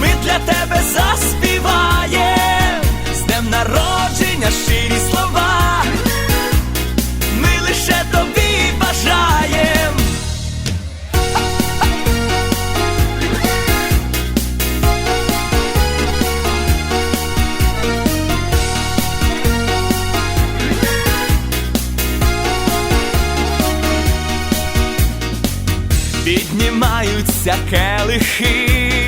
ми для тебе заспіваєм, з днем народження щирі слова, ми лише тобі бажаєм. Піднімаються келихи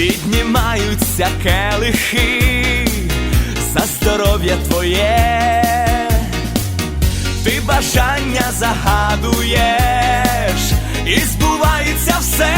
Піднімаються келихи за здоров'я твоє, ти бажання загадуєш, і збувається все,